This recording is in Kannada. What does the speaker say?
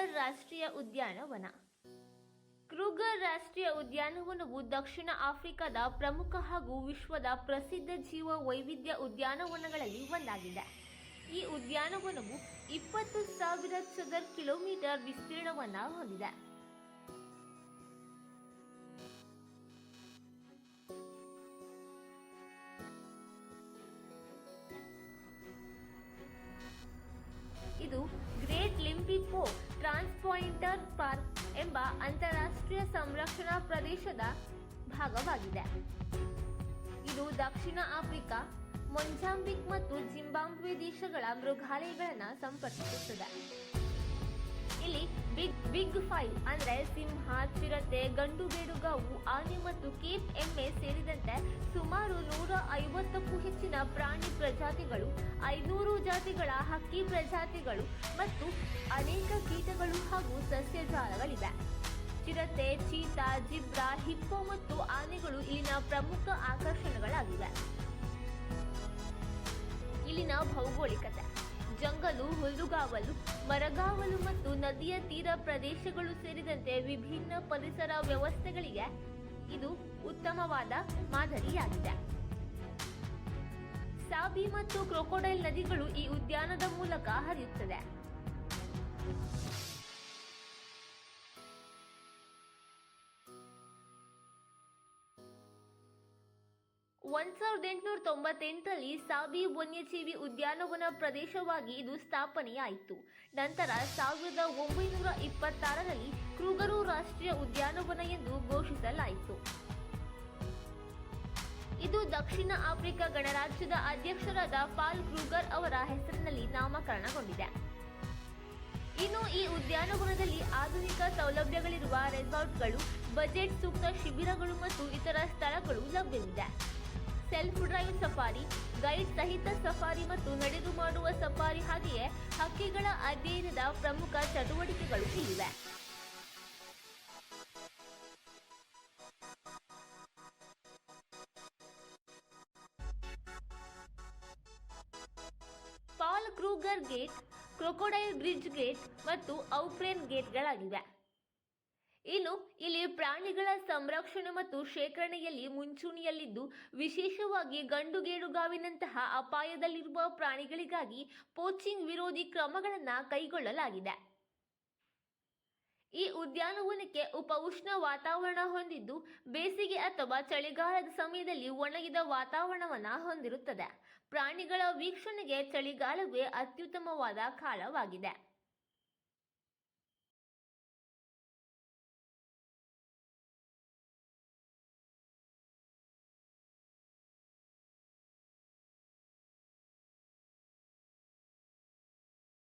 ಕ್ರೂಗರ್ ರಾಷ್ಟ್ರೀಯ ಉದ್ಯಾನವನ. ಕ್ರೂಗರ್ ರಾಷ್ಟ್ರೀಯ ಉದ್ಯಾನವನವು ದಕ್ಷಿಣ ಆಫ್ರಿಕಾದ ಪ್ರಮುಖ ಹಾಗೂ ವಿಶ್ವದ ಪ್ರಸಿದ್ಧ ಜೀವ ವೈವಿಧ್ಯ ಉದ್ಯಾನವನಗಳಲ್ಲಿ ಒಂದಾಗಿದೆ. ಈ ಉದ್ಯಾನವನವು ಇಪ್ಪತ್ತು ಸಾವಿರ ಚದರ್ ಕಿಲೋಮೀಟರ್ ವಿಸ್ತೀರ್ಣವನ್ನು ಹೊಂದಿದೆ. ಟ್ರಾನ್ಸ್ಪಾಯಿಂಟರ್ ಪಾರ್ಕ್ ಎಂಬ ಅಂತಾರಾಷ್ಟ್ರೀಯ ಸಂರಕ್ಷಣಾ ಪ್ರದೇಶದ ಭಾಗವಾಗಿದೆ. ಇದು ದಕ್ಷಿಣ ಆಫ್ರಿಕಾ, ಮೊಂಜಾಂಬಿಕ್ ಮತ್ತು ಜಿಂಬಾಬ್ವೆ ದೇಶಗಳ ಮೃಗಾಲಯಗಳನ್ನು ಸಂಪರ್ಕಿಸುತ್ತದೆ. ಇಲ್ಲಿ ಬಿಗ್ ಬಿಗ್ ಫೈವ್ ಅಂದ್ರೆ ಸಿಂಹ, ಚಿರತೆ, ಗಂಡು ಬೇಡುಗಾವು, ಆನೆ ಮತ್ತು ಕೇಪ್ ಎಮ್ಮೆ ಸೇರಿದಂತೆ ಸುಮಾರು ನೂರ ಐವತ್ತಕ್ಕೂ ಹೆಚ್ಚಿನ ಪ್ರಾಣಿ ಪ್ರಜಾತಿಗಳು, ಐನೂರು ಜಾತಿಗಳ ಹಕ್ಕಿ ಪ್ರಜಾತಿಗಳು ಮತ್ತು ಅನೇಕ ಹಾಗೂ ಸಸ್ಯಜಾಲಗಳಿವೆ ಚಿರತೆ, ಚೀತಾ, ಜಿಬ್ರಾ, ಹಿಪ್ಪೋ ಮತ್ತು ಆನೆಗಳು ಇಲ್ಲಿನ ಪ್ರಮುಖ ಆಕರ್ಷಣೆಗಳಾಗಿವೆ. ಇಲ್ಲಿನ ಭೌಗೋಳಿಕತೆ. ಜಂಗಲು, ಹುಲ್ಲುಗಾವಲು, ಮರಗಾವಲು ಮತ್ತು ನದಿಯ ತೀರ ಪ್ರದೇಶಗಳು ಸೇರಿದಂತೆ ವಿಭಿನ್ನ ಪರಿಸರ ವ್ಯವಸ್ಥೆಗಳಿಗೆ ಇದು ಉತ್ತಮವಾದ ಮಾದರಿಯಾಗಿದೆ. ಸಾಬಿ ಮತ್ತು ಕ್ರೊಕೊಡೈಲ್ ನದಿಗಳು ಈ ಉದ್ಯಾನದ ಮೂಲಕ ಹರಿಯುತ್ತದೆ ಒಂದ್ ಸಾವಿರದ ಎಂಟುನೂರ ತೊಂಬತ್ತೆಂಟರಲ್ಲಿ ಸಾಬಿ ವನ್ಯಜೀವಿ ಉದ್ಯಾನವನ ಪ್ರದೇಶವಾಗಿ ಇದು ಸ್ಥಾಪನೆಯಾಯಿತು. ನಂತರ ಸಾವಿರದ ಒಂಬೈನೂರ ಇಪ್ಪತ್ತಾರರಲ್ಲಿ ಕ್ರೂಗರು ರಾಷ್ಟ್ರೀಯ ಉದ್ಯಾನವನ ಎಂದು ಘೋಷಿಸಲಾಯಿತು. ಇದು ದಕ್ಷಿಣ ಆಫ್ರಿಕಾ ಗಣರಾಜ್ಯದ ಅಧ್ಯಕ್ಷರಾದ ಪಾಲ್ ಕ್ರೂಗರ್ ಅವರ ಹೆಸರಿನಲ್ಲಿ ನಾಮಕರಣಗೊಂಡಿದೆ. ಇನ್ನು ಈ ಉದ್ಯಾನವನದಲ್ಲಿ ಆಧುನಿಕ ಸೌಲಭ್ಯಗಳಿರುವ ರೆಸಾರ್ಟ್ಗಳು, ಬಜೆಟ್ ಸೂಕ್ತ ಶಿಬಿರಗಳು ಮತ್ತು ಇತರ ಸ್ಥಳಗಳು ಲಭ್ಯವಿದೆ. ಸೆಲ್ಫ್ ಡ್ರೈವ್ ಸಫಾರಿ, ಗೈಡ್ ಸಹಿತ ಸಫಾರಿ ಮತ್ತು ನಡೆದು ಮಾಡುವ ಸಫಾರಿ ಹಾಗೆಯೇ ಹಕ್ಕಿಗಳ ಅಧ್ಯಯನದ ಪ್ರಮುಖ ಚಟುವಟಿಕೆಗಳು ಇಲ್ಲಿವೆ. Paul Kruger gate, crocodile bridge gate ಮತ್ತು ಔಕ್ರೇನ್ ಗೇಟ್ಗಳಾಗಿವೆ. ಇನ್ನು ಇಲ್ಲಿ ಪ್ರಾಣಿಗಳ ಸಂರಕ್ಷಣೆ ಮತ್ತು ಶೇಖರಣೆಯಲ್ಲಿ ಮುಂಚೂಣಿಯಲ್ಲಿದ್ದು, ವಿಶೇಷವಾಗಿ ಗಂಡುಗೇಡುಗಾವಿನಂತಹ ಅಪಾಯದಲ್ಲಿರುವ ಪ್ರಾಣಿಗಳಿಗಾಗಿ ಪೋಚಿಂಗ್ ವಿರೋಧಿ ಕ್ರಮಗಳನ್ನು ಕೈಗೊಳ್ಳಲಾಗಿದೆ. ಈ ಉದ್ಯಾನವನಕ್ಕೆ ಉಪ ಉಷ್ಣ ವಾತಾವರಣ ಹೊಂದಿದ್ದು, ಬೇಸಿಗೆ ಅಥವಾ ಚಳಿಗಾಲದ ಸಮಯದಲ್ಲಿ ಒಣಗಿದ ವಾತಾವರಣವನ್ನ ಹೊಂದಿರುತ್ತದೆ. ಪ್ರಾಣಿಗಳ ವೀಕ್ಷಣೆಗೆ ಚಳಿಗಾಲವೇ ಅತ್ಯುತ್ತಮವಾದ ಕಾಲವಾಗಿದೆ.